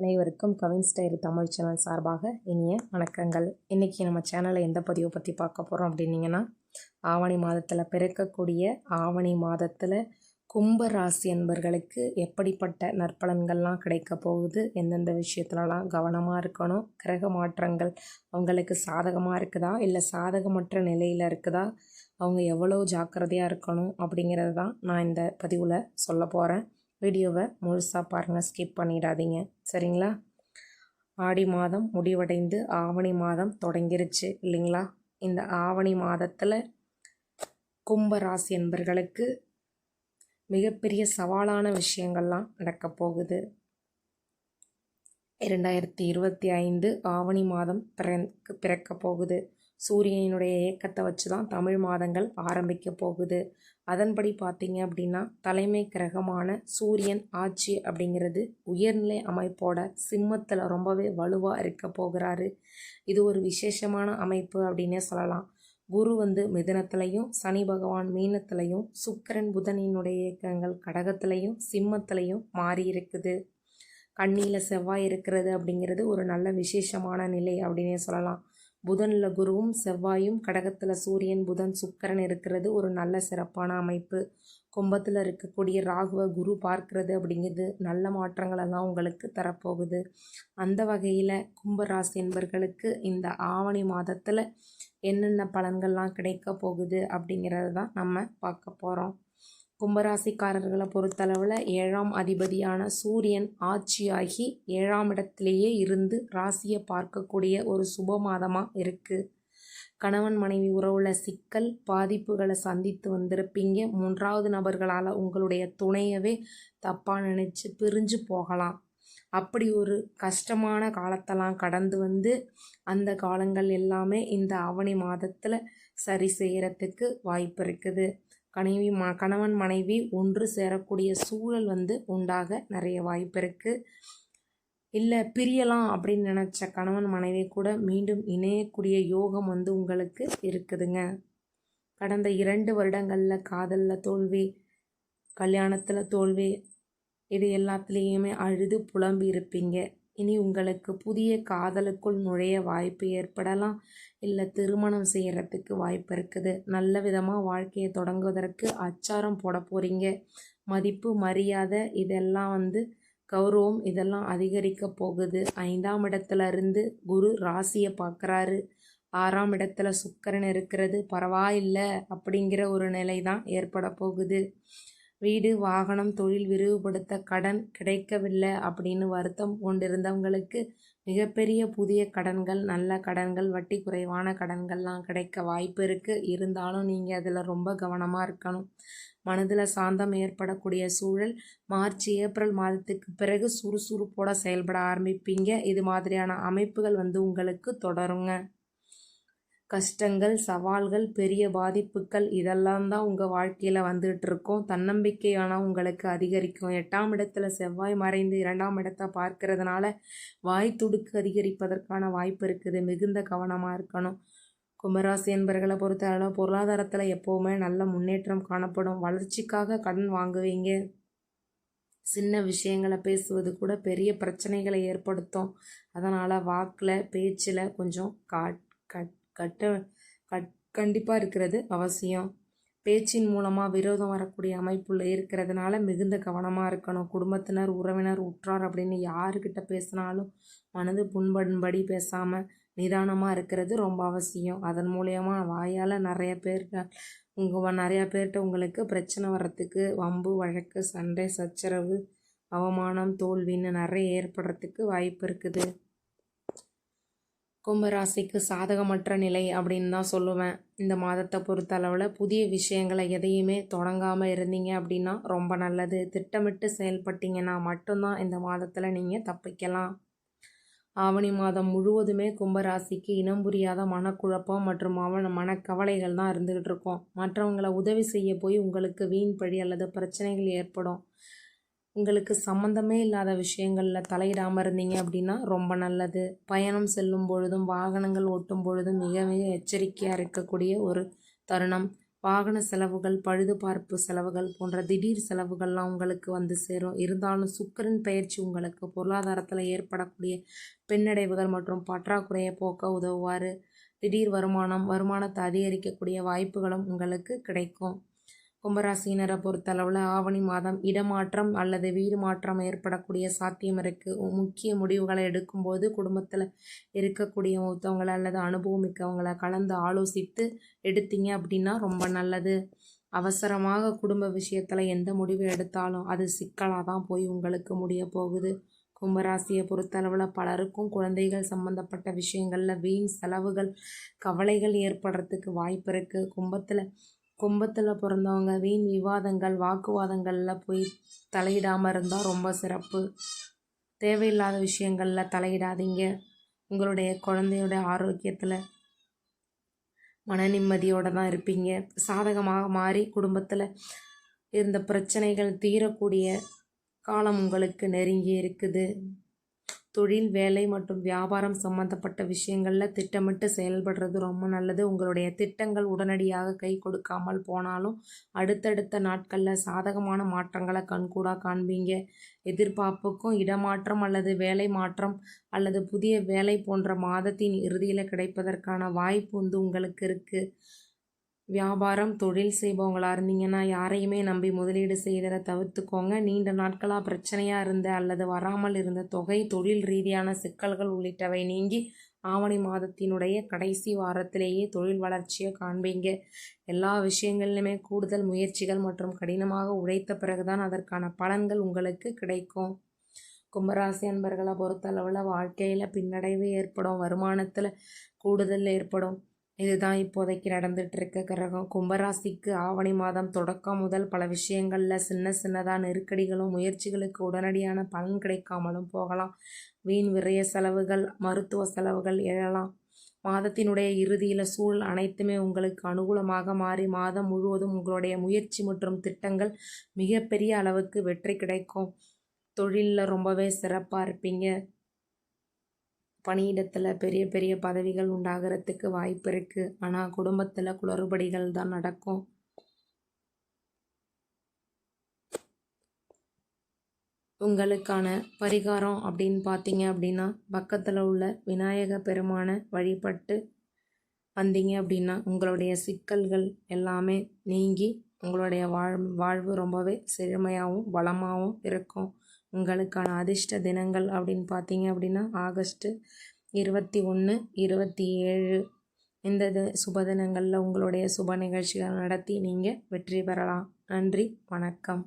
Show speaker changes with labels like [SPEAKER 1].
[SPEAKER 1] அனைவருக்கும் Kavin style Tamil channel சார்பாக இனிய வணக்கங்கள். இன்றைக்கி நம்ம சேனலில் எந்த பதிவை பற்றி பார்க்க போகிறோம் அப்படின்னிங்கன்னா ஆவணி மாதத்தில் பிறக்கக்கூடிய ஆவணி மாதத்தில் கும்ப ராசி என்பர்களுக்கு எப்படிப்பட்ட நற்பலன்கள்லாம் கிடைக்க போகுது எந்தெந்த விஷயத்துலலாம் கவனமாக இருக்கணும் கிரக மாற்றங்கள் அவங்களுக்கு சாதகமாக இருக்குதா இல்லை சாதகமற்ற நிலையில் இருக்குதா அவங்க எவ்வளோ ஜாக்கிரதையாக இருக்கணும் அப்படிங்கிறது தான் நான் இந்த பதிவில் சொல்ல போகிறேன் வீடியோவை முழுசாக பாருங்கள் ஸ்கிப் பண்ணிடாதீங்க. சரிங்களா? ஆடி மாதம் முடிவடைந்து ஆவணி மாதம் தொடங்கிருச்சு இல்லைங்களா? இந்த ஆவணி மாதத்தில் கும்பராசி என்பர்களுக்கு மிகப்பெரிய சவாலான விஷயங்கள்லாம் நடக்க போகுது. இரண்டாயிரத்தி இருபத்தி ஐந்து ஆவணி மாதம் பிறக்க பிறக்க போகுது. சூரியனுடைய இயக்கத்தை வச்சு தான் தமிழ் மாதங்கள் ஆரம்பிக்க போகுது. அதன்படி பார்த்தீங்க அப்படின்னா தலைமை கிரகமான சூரியன் ஆட்சி அப்படிங்கிறது உயர்நிலை அமைப்போட சிம்மத்தில் ரொம்பவே வலுவாக இருக்க போகிறாரு. இது ஒரு விசேஷமான அமைப்பு அப்படின்னே சொல்லலாம். குரு வந்து மிதனத்திலையும் சனி பகவான் மீனத்திலையும் சுக்கரன் புதனினுடைய இயக்கங்கள் கடகத்திலையும் சிம்மத்திலையும் மாறி இருக்குது. கண்ணியில் செவ்வாய் இருக்கிறது அப்படிங்கிறது ஒரு நல்ல விசேஷமான நிலை அப்படின்னே சொல்லலாம். புதனில் குருவும் செவ்வாயும் கடகத்தில் சூரியன் புதன் சுக்கரன் இருக்கிறது ஒரு நல்ல சிறப்பான அமைப்பு. கும்பத்தில் இருக்கக்கூடிய ராகுவ குரு பார்க்கிறது அப்படிங்கிறது நல்ல மாற்றங்களெல்லாம் உங்களுக்கு தரப்போகுது. அந்த வகையில் கும்பராசி என்பர்களுக்கு இந்த ஆவணி மாதத்தில் என்னென்ன பலன்கள்லாம் கிடைக்க போகுது அப்படிங்கிறது தான் நம்ம பார்க்க போகிறோம் கும்பராசிக்காரர்களை பொறுத்தளவில் ஏழாம் அதிபதியான சூரியன் ஆட்சியாகி ஏழாம் இடத்திலேயே இருந்து ராசியை பார்க்கக்கூடிய ஒரு சுப மாதமாக இருக்குது கணவன் மனைவி உறவுல சிக்கல் பாதிப்புகளை சந்தித்து வந்திருப்பீங்க. மூன்றாவது நபர்களால் உங்களுடைய துணையவே தப்பாக நினச்சி பிரிஞ்சு போகலாம். அப்படி ஒரு கஷ்டமான காலத்தெல்லாம் கடந்து வந்து அந்த காலங்கள் எல்லாமே இந்த ஆவணி மாதத்தில் சரி செய்கிறதுக்கு வாய்ப்பு இருக்குது. கனைவி ம கணவன் மனைவி ஒன்று சேரக்கூடிய சூழல் வந்து உண்டாக நிறைய வாய்ப்பு இருக்குது இல்லை பிரியலாம் அப்படின்னு நினச்ச கணவன் மனைவி கூட மீண்டும் இணையக்கூடிய யோகம் வந்து உங்களுக்கு இருக்குதுங்க. கடந்த இரண்டு வருடங்களில் காதலில் தோல்வி கல்யாணத்தில் தோல்வி இது எல்லாத்துலேயுமே அழுது புலம்பி இருப்பீங்க. இனி உங்களுக்கு புதிய காதலுக்குள் நுழைய வாய்ப்பு ஏற்படலாம். இல்லை திருமணம் செய்கிறதுக்கு வாய்ப்பு இருக்குது. நல்ல விதமாக வாழ்க்கையை தொடங்குவதற்கு அச்சாரம் போட போகிறீங்க மதிப்பு மரியாதை இதெல்லாம் வந்து கௌரவம் இதெல்லாம் அதிகரிக்க போகுது. ஐந்தாம் இடத்துல இருந்து குரு ராசியை பார்க்குறாரு ஆறாம் இடத்துல சுக்கரன் இருக்கிறது. பரவாயில்லை அப்படிங்கிற ஒரு நிலை தான் ஏற்பட போகுது. வீடு வாகனம் தொழில் விரிவுபடுத்த கடன் கிடைக்கவில்லை அப்படின்னு வருத்தம் கொண்டிருந்தவங்களுக்கு மிகப்பெரிய புதிய கடன்கள் நல்ல கடன்கள் வட்டி குறைவான கடன்கள்லாம் கிடைக்க வாய்ப்பு இருக்குது இருந்தாலும் நீங்கள் அதில் ரொம்ப கவனமாக இருக்கணும். மனதில் சாந்தம் ஏற்படக்கூடிய சூழல் மார்ச் ஏப்ரல் மாதத்துக்கு பிறகு சுறுசுறுப்போடு செயல்பட ஆரம்பிப்பீங்க. இது மாதிரியான அமைப்புகள் வந்து உங்களுக்கு தொடருங்க. கஷ்டங்கள் சவால்கள் பெரிய பாதிப்புகள் இதெல்லாம் தான் உங்கள் வாழ்க்கையில் வந்துகிட்ருக்கோம் தன்னம்பிக்கையான உங்களுக்கு அதிகரிக்கும். எட்டாம் இடத்துல செவ்வாய் மறைந்து இரண்டாம் இடத்தை பார்க்கறதுனால வாய் துடுக்கு அதிகரிப்பதற்கான வாய்ப்பு இருக்குது. மிகுந்த கவனமாக இருக்கணும். கும்பராசி என்பர்களை பொறுத்தளவு பொருளாதாரத்தில் எப்போவுமே நல்ல முன்னேற்றம் காணப்படும். வளர்ச்சிக்காக கடன் வாங்குவீங்க. சின்ன விஷயங்களை பேசுவது கூட பெரிய பிரச்சனைகளை ஏற்படுத்தும். அதனால் வாக்கில் பேச்சில் கொஞ்சம் காட் கட் கட்ட கட் கண்டிப்பாக இருக்கிறது அவசியம். பேச்சின் மூலமாக விரோதம் வரக்கூடிய அமைப்புள்ள இருக்கிறதுனால மிகுந்த கவனமாக இருக்கணும். குடும்பத்தினர் உறவினர் உற்றார் அப்படின்னு யாருக்கிட்ட பேசினாலும் மனது புண்படும்படி பேசாமல் நிதானமாக இருக்கிறது ரொம்ப அவசியம். அதன் மூலயமா வாயால் நிறைய பேர் உங்கள் நிறையா பேர்கிட்ட உங்களுக்கு பிரச்சனை வர்றதுக்கு வம்பு வழக்கு சண்டை சச்சரவு அவமானம் தோல்வின்னு நிறைய ஏற்படுறதுக்கு வாய்ப்பு இருக்குது. கும்பராசிக்கு சாதகமற்ற நிலை அப்படின்னு தான் சொல்லுவேன். இந்த மாதத்தை பொறுத்தளவில் புதிய விஷயங்களை எதையுமே தொடங்காமல் இருந்தீங்க அப்படின்னா ரொம்ப நல்லது. திட்டமிட்டு செயல்பட்டீங்கன்னா மட்டும்தான் இந்த மாதத்தில் நீங்கள் தப்பிக்கலாம். ஆவணி மாதம் முழுவதுமே கும்பராசிக்கு இனம் புரியாத மனக்குழப்பம் மற்றும் அவன மனக்கவலைகள் தான் இருந்துகிட்டு இருக்கும். மற்றவங்களை உதவி செய்ய போய் உங்களுக்கு வீண் பழி அல்லது பிரச்சனைகள் ஏற்படும். உங்களுக்கு சம்மந்தமே இல்லாத விஷயங்களில் தலையிடாமல் இருந்தீங்க அப்படின்னா ரொம்ப நல்லது. பயணம் செல்லும் பொழுதும் வாகனங்கள் ஓட்டும் பொழுதும் மிக மிக எச்சரிக்கையாக இருக்கக்கூடிய ஒரு தருணம். வாகன செலவுகள் பழுதுபார்ப்பு செலவுகள் போன்ற திடீர் செலவுகள்லாம் உங்களுக்கு வந்து சேரும். இருந்தாலும் சுக்கரன் பயிற்சி உங்களுக்கு பொருளாதாரத்தில் ஏற்படக்கூடிய பின்னடைவுகள் மற்றும் பற்றாக்குறையை போக்க உதவுவார். திடீர் வருமானம் வருமானத்தை அதிகரிக்கக்கூடிய வாய்ப்புகளும் உங்களுக்கு கிடைக்கும். கும்பராசினரை பொறுத்தளவில் ஆவணி மாதம் இடமாற்றம் அல்லது வீடு மாற்றம் ஏற்படக்கூடிய சாத்தியம் இருக்குது முக்கிய முடிவுகளை எடுக்கும்போது குடும்பத்தில் இருக்கக்கூடிய ஒருத்தவங்களை அல்லது அனுபவம் மிக்கவங்களை கலந்து ஆலோசித்து எடுத்தீங்க அப்படின்னா ரொம்ப நல்லது. அவசரமாக குடும்ப விஷயத்தில் எந்த முடிவு எடுத்தாலும் அது சிக்கலாக தான் போய் உங்களுக்கு முடிய போகுது. கும்பராசியை பொறுத்தளவில் பலருக்கும் குழந்தைகள் சம்மந்தப்பட்ட விஷயங்களில் வீண் செலவுகள் கவலைகள் ஏற்படுறதுக்கு வாய்ப்பு இருக்குது கும்பத்தில் கும்பத்தில் பிறந்தவங்க வீண் விவாதங்கள் வாக்குவாதங்களில் போய் தலையிடாமல் இருந்தால் ரொம்ப சிறப்பு. தேவையில்லாத விஷயங்களில் தலையிடாதீங்க. உங்களுடைய குழந்தையோட ஆரோக்கியத்தில் மன நிம்மதியோடு தான் இருப்பீங்க. சாதகமாக மாறி குடும்பத்தில் இருந்த பிரச்சனைகள் தீரக்கூடிய காலம் உங்களுக்கு நெருங்கி இருக்குது. தொழில் வேலை மற்றும் வியாபாரம் சம்மந்தப்பட்ட விஷயங்களில் திட்டமிட்டு செயல்படுறது ரொம்ப நல்லது. உங்களுடைய திட்டங்கள் உடனடியாக கை கொடுக்காமல் போனாலும் அடுத்தடுத்த நாட்களில் சாதகமான மாற்றங்களை கண்கூடாக காண்பீங்க. எதிர்பார்ப்புக்கும் இடமாற்றம் அல்லது வேலை மாற்றம் அல்லது புதிய வேலை போன்ற மாதத்தின் இறுதியில் கிடைப்பதற்கான வாய்ப்பு வந்து உங்களுக்கு இருக்குது வியாபாரம் தொழில் செய்பவங்களாக இருந்தீங்கன்னா யாரையுமே நம்பி முதலீடு செய்கிறத தவிர்த்துக்கோங்க. நீண்ட நாட்களாக பிரச்சனையாக இருந்த அல்லது வராமல் இருந்த தொகை தொழில் ரீதியான சிக்கல்கள் உள்ளிட்டவை நீங்கி ஆவணி மாதத்தினுடைய கடைசி வாரத்திலேயே தொழில் வளர்ச்சியை காண்பீங்க. எல்லா விஷயங்கள்லையுமே கூடுதல் முயற்சிகள் மற்றும் கடினமாக உழைத்த பிறகுதான் அதற்கான பலன்கள் உங்களுக்கு கிடைக்கும். கும்பராசி அன்பர்களை பொறுத்தளவில் வாழ்க்கையில் பின்னடைவு ஏற்படும் வருமானத்தில் கூடுதல் ஏற்படும். இதுதான் இப்போதைக்கு நடந்துகிட்ருக்க கிரகம் கும்பராசிக்கு ஆவணி மாதம் தொடக்கம் முதல் பல விஷயங்களில் சின்ன சின்னதாக நெருக்கடிகளும் முயற்சிகளுக்கு உடனடியான பலன் கிடைக்காமலும் போகலாம். வீண் விரய செலவுகள் மருத்துவ செலவுகள் எழலாம். மாதத்தினுடைய இறுதியில் சூழல் அனைத்துமே உங்களுக்கு அனுகூலமாக மாறி மாதம் முழுவதும் உங்களுடைய முயற்சி மற்றும் திட்டங்கள் மிகப்பெரிய அளவுக்கு வெற்றி கிடைக்கும். தொழிலில் ரொம்பவே சிறப்பாக இருப்பீங்க. பணியிடத்தில் பெரிய பெரிய பதவிகள் உண்டாகிறதுக்கு வாய்ப்பு இருக்குது ஆனால் குடும்பத்தில் குளறுபடிகள் தான் நடக்கும். உங்களுக்கான பரிகாரம் அப்படின்னு பார்த்தீங்க அப்படின்னா பக்கத்தில் உள்ள விநாயக பெருமானை வழிபட்டு வந்தீங்க அப்படின்னா உங்களுடைய சிக்கல்கள் எல்லாமே நீங்கி உங்களுடைய வாழ் வாழ்வு ரொம்பவே செழுமையாகவும் வளமாகவும் இருக்கும். உங்களுக்கான அதிர்ஷ்ட தினங்கள் அப்படின்னு பார்த்தீங்க அப்படின்னா ஆகஸ்ட்டு இருபத்தி ஒன்று இருபத்தி ஏழு. இந்த சுப தினங்களில் உங்களுடைய சுப நிகழ்ச்சிகள் நடத்தி நீங்கள் வெற்றி பெறலாம். நன்றி வணக்கம்.